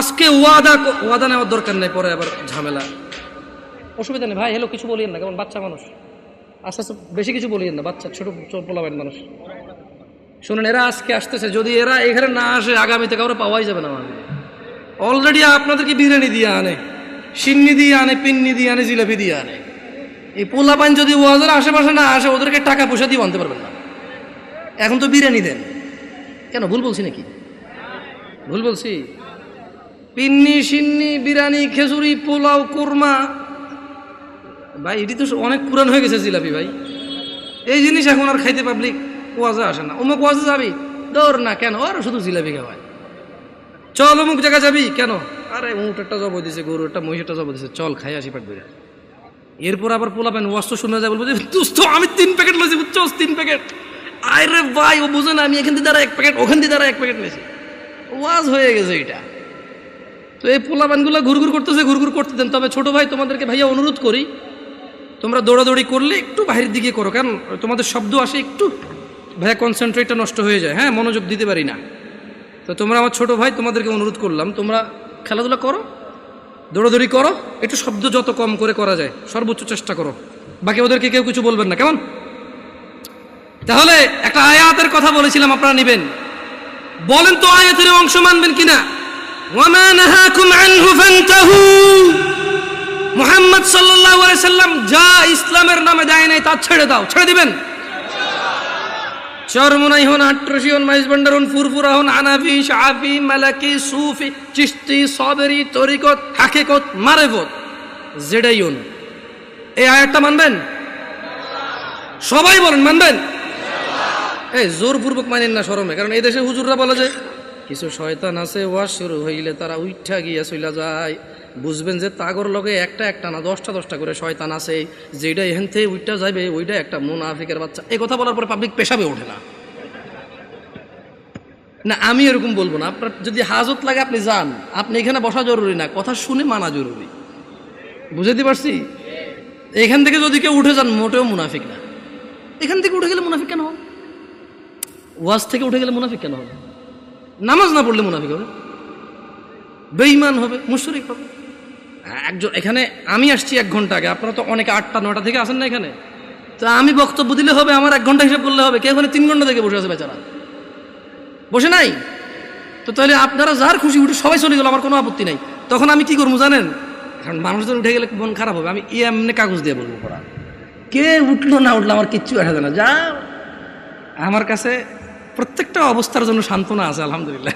আজকে ওয়াদা ওয়াদা নেওয়ার দরকার নেই, পরে আবার ঝামেলা। অসুবিধা নেই। ভাই, হ্যালো, কিছু বলিয়েন না, কেমন? বাচ্চা মানুষ। আস্তে আস্তে বেশি কিছু বলিয়েন না, বাচ্চা, ছোট পোলাবেন মানুষ। শুনেন, এরা আজকে আসতেছে, যদি এরা এখানে না আসে, আগামীতে কাউরে পাওয়াই যাবে না অলরেডি আপনাদেরকে বিরিয়ানি দিয়ে আনে, সিন্নি দিয়ে আনে, পিন্নি দিয়ে আনে, জিলাপি দিয়ে আনে। এই পোলা পান যদি ওয়াজের আশেপাশে না আসে, ওদেরকে টাকা পয়সা দিয়ে আনতে পারবেন না। এখন তো বিরিয়ানি দেন। কেন, ভুল বলছি নাকি? ভুল বলছি? পিন্নি সিন্নি, বিরিয়ানি, খেজুরি, পোলাও, কুরমা। ভাই, এটি তো অনেক পুরান হয়ে গেছে জিলাপি, ভাই। এই জিনিস এখন আর খাইতে পাবলিক ওয়াজে আসে না। অমুক ওয়াজে যাবি? দৌড় না কেন? আর শুধু জিলাপি খাওয়ায় চল, অমুক জায়গা যাবি? কেন? আরে উঁট একটা জব দিছে গরু একটা মহিষ একটা জব দিছে। চল, খাই আসি পাট ধরে এরপর আবার পোলাপেন ওয়াজ তো শুনে যায় বলব যে দোস্ত, আমি তিন প্যাকেট লইছি বুঝছস তিন প্যাকেট। আরে ভাই, ও বুঝে না, আমি এখান থেকে দ্বারা এক প্যাকেট, ওখান থেকে দ্বারা এক প্যাকেট নিয়েছি ওয়াজ হয়ে গেছে এটা তো এই পোলাপানগুলো ঘুরঘুর করতেছে, ঘুরঘুর করতে দেন। তবে ছোট ভাই, তোমাদেরকে ভাইয়া অনুরোধ করি, তোমরা দৌড়াদৌড়ি করলে একটু বাইরের দিকে করো, কারণ তোমাদের শব্দ আসে একটু। ভাইয়া কনসেন্ট্রেটটা নষ্ট হয়ে যায়। হ্যাঁ মনোযোগ দিতে পারি না। তো তোমরা আমার ছোট ভাই, তোমাদেরকে অনুরোধ করলাম, তোমরা খেলাধুলা করো, দৌড়াদৌড়ি করো, একটু শব্দ যত কম করে করা যায়, সর্বোচ্চ চেষ্টা করো। বাকি ওদেরকে কেউ কিছু বলবেন না, কেমন? তাহলে একটা আয়াতের কথা বলেছিলাম, আপনারা নেবেন। বলেন তো আয়াতের অংশ মানবেন কিনা? ওয়ামা নাহাকুম আনহু ফান্তাহু। মুহাম্মদ সাল্লাল্লাহু আলাইহি সাল্লাম যা ইসলামের নামে দেয় নাই তা ছেড়ে দাও, ছেড়ে দিবেন। চরমুনাই হন, আট্রসি হন, মাইজ ভান্ডার হন ফুরফুরা হন আনাফি শাফি, মালাকি, সুফি চিস্তি সবেরি, তরিকত, হাকিকত, মারেফত জেডাই হন। এই আয়াতটা মানবেন? সবাই বলেন, মানবেন? এই জোরপূর্বক মানেন না শরমে কারণ এই দেশে হুজুররা বলে যে কিছু শয়তান আছে, ওয়াজ শুরু হইলে তারা উইঠা গিয়া চইলা যায়। বুঝবেন যে তাগর লগে একটা একটা না, দশটা দশটা করে শয়তান আছে। যেটা এখান থেকে উইঠা যাবে ওইটা একটা মুনাফিকের বাচ্চা। এই কথা বলার পরে পাবলিক পেশাবে ওঠে না। না, আমি এরকম বলব না। আপনার যদি হাজত লাগে, আপনি যান। আপনি এখানে বসা জরুরি না। কথা শুনে মানা জরুরি। বুঝাতে পারছি? এখান থেকে যদি কেউ উঠে যান, মোটেও মুনাফিক না। এখান থেকে উঠে গেলে মুনাফিক কেন হবে? ওয়াজ থেকে উঠে গেলে মুনাফিক কেন হবে? নামাজ না পড়লে মুনাফিক হবে। বেঈমান হবে, মুশরিক হবে। একজন, এখানে আমি আসছি এক ঘণ্টা আগে, আপনারা তো অনেকে আটটা নটা থেকে আসেন না এখানে। তো আমি বক্তব্য দিলে হবে, আমার এক ঘণ্টা হিসাব করলে হবে কে ওখানে তিন ঘণ্টা থেকে বসে আছে বেচারা। বসে নাই? তো তাহলে আপনারা যার খুশি উঠে সবাই চলে গেল, আমার কোনো আপত্তি নাই। তখন আমি কি করব জানেন? কারণ মানুষজন উঠে গেলে মন খারাপ হবে, আমি এমনি কাগজ দিয়ে বলব পড়া। কে উঠল না উঠল, আমার কিচ্ছু আসা যায় না। যা আমার কাছে প্রত্যেকটা অবস্থার জন্য সান্ত্বনা আছে আলহামদুলিল্লাহ।